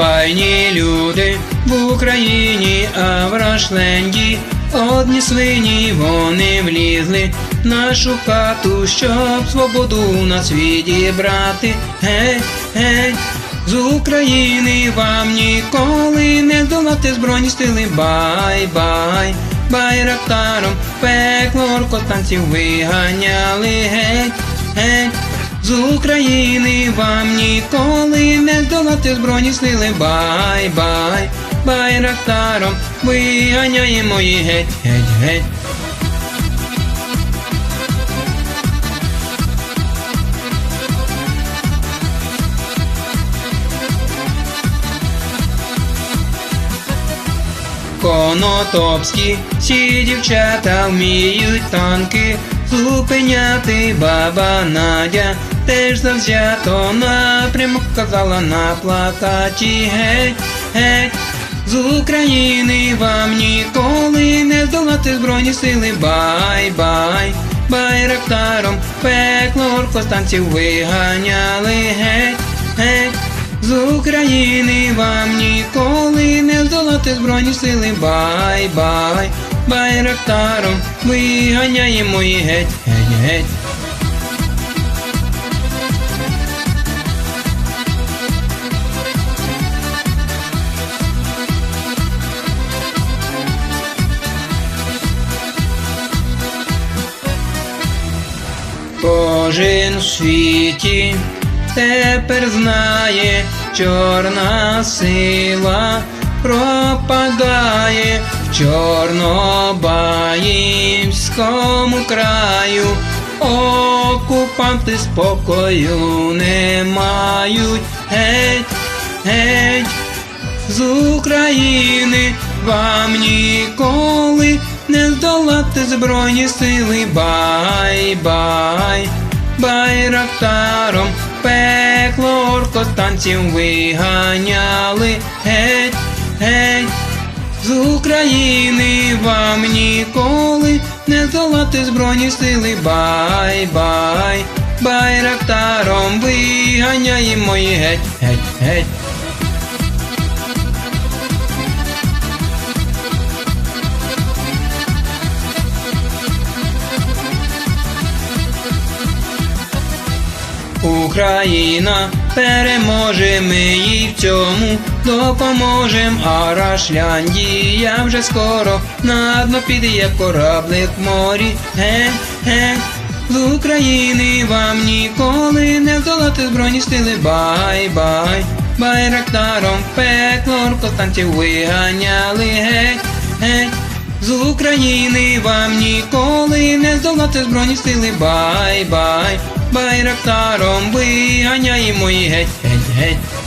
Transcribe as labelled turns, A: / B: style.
A: Файні люди в Україні, а в Рашленді одні свині вони влізли в нашу хату, щоб свободу на світі брати. Гей, гей, з України вам ніколи не здолати збройні стили. Бай, бай, байрактаром пекло оркотанців виганяли. Геть, геть. З України вам ніколи не здолати збройні сили. Бай, бай, байрактаром виганяємо їх геть, геть, геть. Конотопські, всі дівчата вміють танки зупиняти баба Надя, теж завзято напрямок казала на плакаті геть, геть. З України вам ніколи не здолати збройні сили. Бай, бай, байрактаром пекло оркостанців виганяли геть, геть. З України вам ніколи не здолати збройні сили. Бай, бай, байрактаром виганяємо їх геть, геть, геть. Кожен в світі тепер знає, чорна сила пропадає в чорнобаївському краю. Окупанти спокою не мають геть, геть з України вам ніколи не здолати збройні сили. Бай, бай, байрактаром пекло оркостанців виганяли геть, геть. З України вам ніколи не здолати збройні сили. Бай, бай, байрактаром виганяємо їх геть, геть, геть. Україна переможе, ми їй в цьому допоможем, а Рашляндія вже скоро на дно піде, як кораблик в морі. Ге, ге, з України вам ніколи не здолати збройні стили. Бай, бай, байрактаром пекло оркостанців виганяли. Геть, геть. З України вам ніколи не здолати збройні сили. Бай, бай, байрактаром виганяємо їх геть, геть, геть.